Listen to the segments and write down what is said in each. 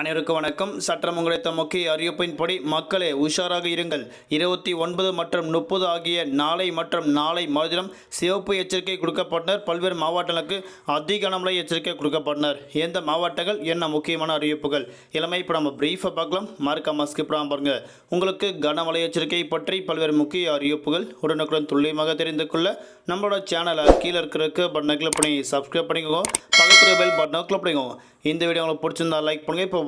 அனைவருக்கும் வணக்கம். சற்றம் உங்களுடைய முக்கிய அறிவிப்பின்படி மக்களே உஷாராக இருங்கள். இருபத்தி ஒன்பது மற்றும் முப்பது ஆகிய நாளை மற்றும் நாளை மறுதினம் சிவப்பு எச்சரிக்கை கொடுக்கப்பட்டனர். பல்வேறு மாவட்டங்களுக்கு அதிக கனமழை எச்சரிக்கை கொடுக்கப்பட்டனர். எந்த மாவட்டங்கள் என்ன முக்கியமான அறிவிப்புகள்? இளமை இப்போ நம்ம பிரீஃபாக பார்க்கலாம். மறக்காம ஸ்கிப் பாருங்க. உங்களுக்கு கனமழை எச்சரிக்கை பற்றி பல்வேறு முக்கிய அறிவிப்புகள் உடனுக்குடன் துல்லியமாக தெரிந்து கொள்ள நம்மளோட சேனலை கீழே இருக்கிற பட்டனை கிளிக் பண்ணி சப்ஸ்கிரைப் பண்ணிக்கோங்க. பக்கத்தில் பெல் பட்டனை கிளிக் பண்ணிக்கோங்க. இந்த வீடியோ உங்களுக்கு பிடிச்சிருந்தா லைக் பண்ணுங்கள் இப்போ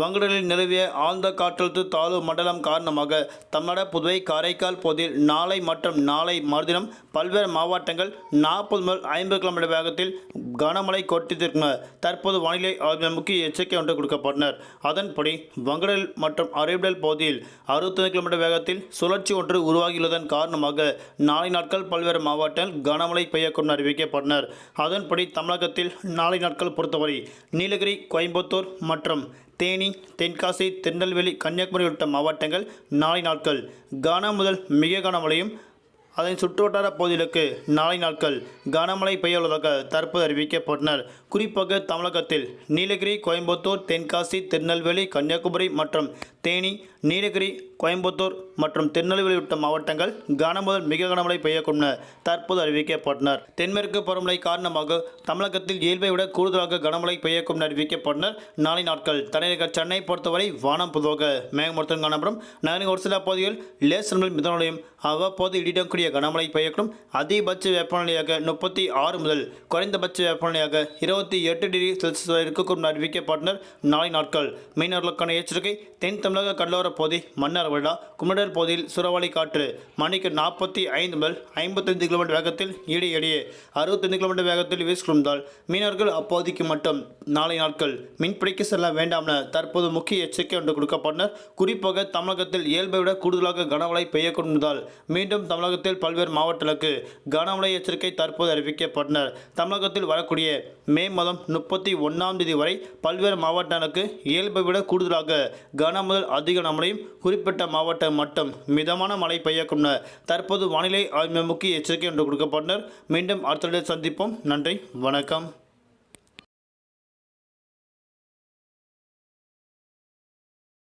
வங்கடலில் நிலவிய ஆழ்ந்த காற்றழுத்த தாழ்வு மண்டலம் காரணமாக தமிழ்நாடு புதுவை காரைக்கால் பகுதியில் நாளை மற்றும் நாளை மறுதினம் பல்வேறு மாவட்டங்கள் நாற்பது முதல் ஐம்பது கிலோமீட்டர் வேகத்தில் கனமழை கொட்டித்திருக்குங்க தற்போது வானிலை ஆய்வு முக்கிய எச்சரிக்கை ஒன்று கொடுக்கப்பட்டனர். அதன்படி வங்கடல் மற்றும் அரேபியல் பகுதியில் அறுபத்தஞ்சு கிலோமீட்டர் வேகத்தில் சுழற்சி ஒன்று உருவாகியுள்ளதன் காரணமாக நாளை நாட்கள் பல்வேறு மாவட்டங்கள் கனமழை பெய்யக்கூடும் அறிவிக்கப்பட்டனர். அதன்படி தமிழகத்தில் நாளை நாட்கள் பொறுத்தவரை நீலகிரி கோயம்புத்தூர் மற்றும் தேனி தென்காசி திருநெல்வேலி கன்னியாகுமரி உள்ளிட்ட மாவட்டங்கள் நாளை நாட்கள். கன முதல் மிக கனமழையும் அதன் சுற்றுவட்டார பகுதிகளுக்கு நாளை நாட்கள். கனமழை பெய்ய உள்ளதாக தற்போது அறிவிக்கப்பட்டனர். குறிப்பாக தமிழகத்தில் நீலகிரி கோயம்புத்தூர் தென்காசி திருநெல்வேலி கன்னியாகுமரி மற்றும் தேனி நீலகிரி கோயம்புத்தூர் மற்றும் திருநெல்வேலி உள்ளிட்ட மாவட்டங்கள் கன முதல் மிக கனமழை பெய்யக்கூடும் என தற்போது அறிவிக்கப்பட்டனர். தென்மேற்கு பருவமழை காரணமாக தமிழகத்தில் இயல்பை விட கூடுதலாக கனமழை பெய்யக்கும் என அறிவிக்கப்பட்டனர். நாளை நாட்கள் தலைநகர் சென்னை பொறுத்தவரை வானம் பொதுவாக மேகமூர்த்தம் காணப்படும். நகரின் ஒரு சில பகுதிகள் லேசர்கள் மிதமலையும் அவ்வப்போது இடிடக்கூடிய கனமழை பெய்யக்கூடும். அதிகபட்ச வெப்பநிலையாக முப்பத்தி ஆறு முதல் குறைந்தபட்ச வெப்பநிலையாக இருபத்தி எட்டு டிகிரி செல்சியஸ் வரை இருக்கக்கூடும் அறிவிக்கப்பட்டனர். நாளை நாட்கள் மீனவர்களுக்கான எச்சரிக்கை. தென் தமிழக கடலோர பகுதி மன்னார் விழா குமடல் பகுதியில் சூறாவளி காற்று மணிக்கு நாற்பத்தி ஐந்து முதல் ஐம்பத்தைந்து கிலோமீட்டர் வேகத்தில் இடையிடையே அறுபத்தைந்து கிலோமீட்டர் வேகத்தில் வீசிக்கொண்டால் மீனவர்கள் அப்பகுதிக்கு மட்டும் நாளை நாட்கள் மீன்பிடிக்க செல்ல வேண்டாம் என தற்போது முக்கிய எச்சரிக்கை ஒன்று கொடுக்கப்பட்டனர். குறிப்பாக தமிழகத்தில் இயல்பை விட கூடுதலாக கனமழை பெய்யக்கூடும் மீண்டும் தமிழகத்தில் பல்வேறு மாவட்டங்களுக்கு கனமழை எச்சரிக்கை தற்போது அறிவிக்கப்பட்டனர். தமிழகத்தில் வரக்கூடிய மே மாதம் முப்பத்தி ஒன்றாம் தேதி வரை பல்வேறு மாவட்டங்களுக்கு இயல்பை விட கூடுதலாக கன முதல் அதிக நம்மளையும் குறிப்பிட்ட மாவட்டம் மட்டும் மிதமான மழை பெய்யக்கும் தற்போது வானிலை ஆய்வு முக்கிய எச்சரிக்கை ஒன்று கொடுக்கப்பட்டனர். மீண்டும் அடுத்த சந்திப்போம். நன்றி. வணக்கம்.